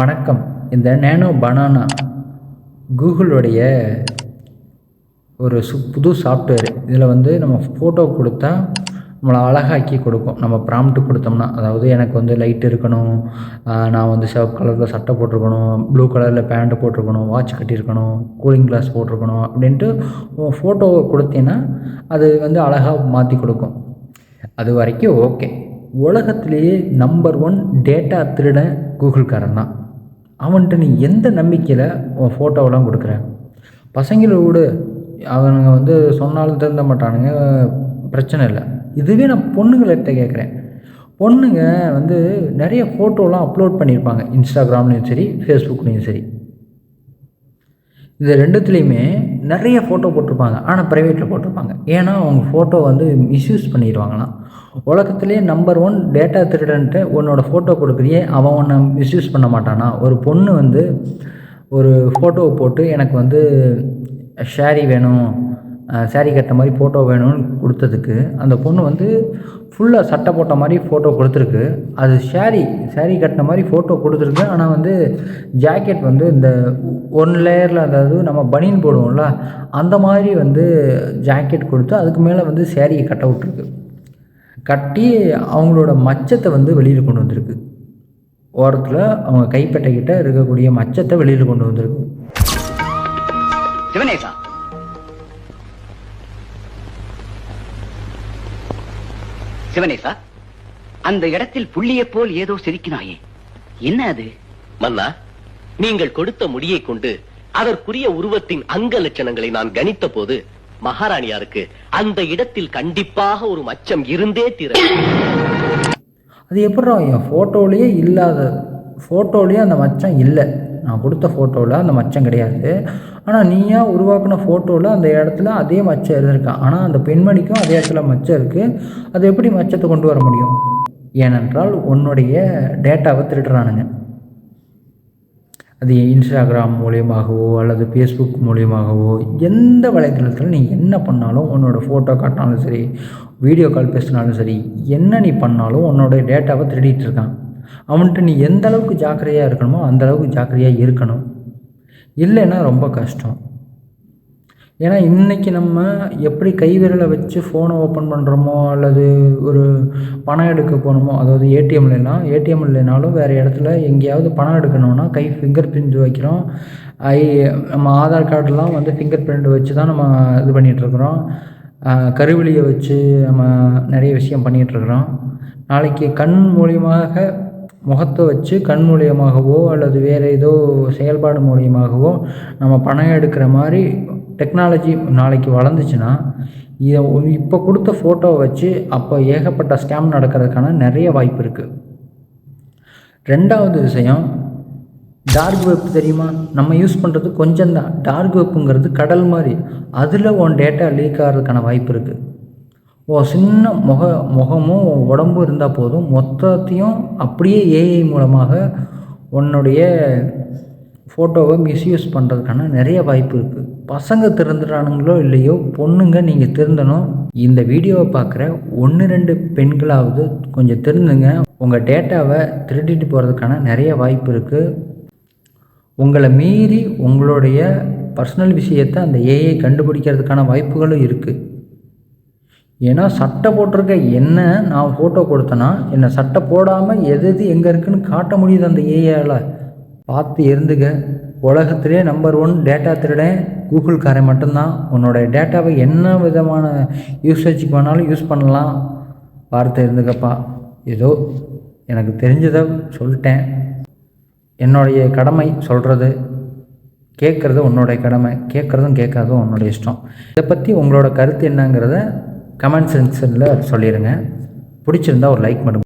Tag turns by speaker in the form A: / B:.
A: வணக்கம். இந்த nano banana கூகுளுடைய ஒரு சு புது சாஃப்ட்வேர் இதில் வந்து நம்ம ஃபோட்டோ கொடுத்தா நம்மளை அழகாக்கி கொடுக்கும். நம்ம ப்ராம்ப்ட் கொடுத்தோம்னா அதாவது எனக்கு வந்து லைட் இருக்கணும் நான் வந்து சிவப்பு கலரில் சட்டை போட்டிருக்கணும் ப்ளூ கலரில் பேண்ட்டு போட்டிருக்கணும் வாட்ச் கட்டியிருக்கணும் கூலிங் கிளாஸ் போட்டிருக்கணும் அப்படின்ட்டு ஃபோட்டோவை கொடுத்தீங்கன்னா அது வந்து அழகாக மாற்றி கொடுக்கும். அது வரைக்கும் ஓகே உலகத்திலேயே நம்பர் ஒன் டேட்டா திருட கூகுள்காரன் தான். அவன்கிட்ட நீ எந்த நம்பிக்கையில் உன் ஃபோட்டோவெல்லாம் கொடுக்குற? பசங்களை விடு அவனுங்க வந்து சொன்னாலும் திருந்த மாட்டானுங்க பிரச்சனை இல்லை. இதுவே நான் பொண்ணுங்கள்கிட்ட கேட்குறேன். பொண்ணுங்க வந்து நிறைய ஃபோட்டோலாம் அப்லோட் பண்ணியிருப்பாங்க. இன்ஸ்டாகிராம்லேயும் சரி ஃபேஸ்புக்லேயும் சரி. இது ரெண்டுத்துலேயுமே நிறைய ஃபோட்டோ போட்டிருப்பாங்க. ஆனால் ப்ரைவேட்டில் போட்டிருப்பாங்க. ஏன்னா அவங்க ஃபோட்டோ வந்து மிஸ்யூஸ் பண்ணிடுவாங்களாம். உலகத்துலேயே நம்பர் ஒன் டேட்டா திருடன்ட்டு உன்னோட ஃபோட்டோ கொடுக்குறியே அவன் உன்னை மிஸ்யூஸ் பண்ண மாட்டானா? ஒரு பொண்ணு வந்து ஒரு ஃபோட்டோவை போட்டு எனக்கு வந்து ஷேரி வேணும் சாரி கட்ட மாதிரி ஃபோட்டோ வேணும்னு கொடுத்ததுக்கு அந்த பொண்ணு வந்து ஃபுல்லாக சட்டை போட்ட மாதிரி ஃபோட்டோ கொடுத்துருக்கு. அது ஷேரி சாரி கட்டின மாதிரி ஃபோட்டோ கொடுத்துருக்கு. ஆனால் வந்து ஜாக்கெட் வந்து இந்த ஒன் லேயரில் அதாவது நம்ம பனியன் போடுவோம்ல அந்த மாதிரி வந்து ஜாக்கெட் கொடுத்து அதுக்கு மேலே வந்து சேரீயை கட்ட விட்ருக்கு கட்டி அவங்களோட மச்சத்தை வந்து வெளியில் கொண்டு வந்திருக்கு. ஓரத்தில் அவங்க கைப்பட்டைக்கிட்ட இருக்கக்கூடிய மச்சத்தை வெளியில் கொண்டு வந்திருக்கு.
B: சிவனேசா சிவனேசா அந்த இடத்தில் புள்ளியைப் போல் ஏதோ செதுக்கினாயே என்ன அது?
C: மன்னா நீங்கள் கொடுத்த முடியை கொண்டு அதற்குரிய உருவத்தின் அங்க லட்சணங்களை நான் கணித்த போது மகாராணியாருக்கு அந்த இடத்தில் கண்டிப்பாக ஒரு மச்சம் இருந்தே தீர
A: அது எப்படிடா என் ஃபோட்டோலேயே இல்லாத ஃபோட்டோலேயே அந்த மச்சம் இல்லை. நான் கொடுத்த ஃபோட்டோவில் அந்த மச்சம் கிடையாது. ஆனால் நீயா உருவாக்கின ஃபோட்டோவில் அந்த இடத்துல அதே மச்சம் இருந்திருக்கான் ஆனால் அந்த பெண்மணிக்கும் அதே இடத்துல மச்சம் இருக்குது அது எப்படி மச்சத்தை கொண்டு வர முடியும்? ஏனென்றால் உன்னுடைய டேட்டாவை திருடுறானுங்க. அது இன்ஸ்டாகிராம் மூலியமாகவோ அல்லது ஃபேஸ்புக் மூலியமாகவோ எந்த வலைத்தளத்தில் நீ என்ன பண்ணாலும் உன்னோட ஃபோட்டோ காட்டினாலும் சரி வீடியோ கால் பேசினாலும் சரி என்ன நீ பண்ணாலும் உன்னோட டேட்டாவை திருடிட்டு இருக்கான். அவன்கிட்ட நீ எந்த அளவுக்கு ஜாக்கிரதையாக இருக்கணுமோ அந்த அளவுக்கு ஜாக்கிரதையாக இருக்கணும். இல்லைன்னா ரொம்ப கஷ்டம். ஏன்னா இன்றைக்கி நம்ம எப்படி கை விரலை வச்சு ஃபோனை ஓப்பன் பண்ணுறோமோ அல்லது ஒரு பணம் எடுக்க போகணுமோ அதாவது ஏடிஎம்லனா ஏடிஎம் இல்லைனாலும் வேறு இடத்துல எங்கேயாவது பணம் எடுக்கணும்னா கை ஃபிங்கர் பிரிண்ட் வைக்கிறோம். ஐ நம்ம ஆதார் கார்டெலாம் வந்து ஃபிங்கர் பிரிண்ட் வச்சு தான் நம்ம இது பண்ணிகிட்ருக்குறோம் கருவிலியை வச்சு நம்ம நிறைய விஷயம் பண்ணிகிட்ருக்குறோம் நாளைக்கு கண் மூலியமாக முகத்தை வச்சு கண் மூலியமாகவோ அல்லது வேறு ஏதோ செயல்பாடு மூலியமாகவோ நம்ம பணம் எடுக்கிற மாதிரி டெக்னாலஜி நாளைக்கு வளர்ந்துச்சுன்னா இதை இப்போ கொடுத்த ஃபோட்டோவை வச்சு அப்போ ஏகப்பட்ட ஸ்கேம் நடக்கிறதுக்கான நிறைய வாய்ப்பு இருக்குது ரெண்டாவது விஷயம் டார்க் வெப் தெரியுமா? நம்ம யூஸ் பண்ணுறது கொஞ்சம் தான். டார்க் வெப்புங்கிறது கடல் மாதிரி. அதில் உன் டேட்டா லீக் ஆகிறதுக்கான வாய்ப்பு இருக்குது ஓ சின்ன முக முகமும் உடம்பும் இருந்தால் போதும். மொத்தத்தையும் அப்படியே ஏஐ மூலமாக உன்னுடைய ஃபோட்டோவை மிஸ்யூஸ் பண்ணுறதுக்கான நிறைய வாய்ப்பு இருக்குது பசங்க திருந்துறானுங்களோ இல்லையோ பொண்ணுங்க நீங்கள் திருந்தணும். இந்த வீடியோவை பார்க்குற ஒன்று ரெண்டு பெண்களாவது கொஞ்சம் திருந்துங்க. உங்கள் டேட்டாவை திருடிட்டு போகிறதுக்கான நிறைய வாய்ப்பு இருக்குது உங்களை மீறி உங்களுடைய பர்சனல் விஷயத்தை அந்த ஏஐ கண்டுபிடிக்கிறதுக்கான வாய்ப்புகளும் இருக்குது ஏன்னா சட்டை போட்டிருக்க என்ன நான் ஃபோட்டோ கொடுத்தேன்னா என்னை சட்டை போடாமல் எது எது எங்கே இருக்குன்னு காட்ட முடியுது அந்த ஏஐயால் பார்த்து இருந்துக்க உலகத்திலே நம்பர் ஒன் டேட்டா திருடன். கூகுள்காரன் மட்டும்தான். உன்னோட டேட்டாவை என்ன விதமான யூசேஜுக்கு வேணாலும் யூஸ் பண்ணலாம். பார்த்து இருந்துக்கப்பா ஏதோ எனக்கு தெரிஞ்சதை சொல்லிட்டேன். என்னுடைய கடமை சொல்கிறது கேட்குறது உன்னோடைய கடமை. கேட்குறதும் கேட்காதும் உன்னோட இஷ்டம். இதை பற்றி உங்களோட கருத்து என்னங்கிறத கமெண்ட் செக்ஷனில் சொல்லிடுங்க பிடிச்சிருந்தா ஒரு லைக் மட்டும்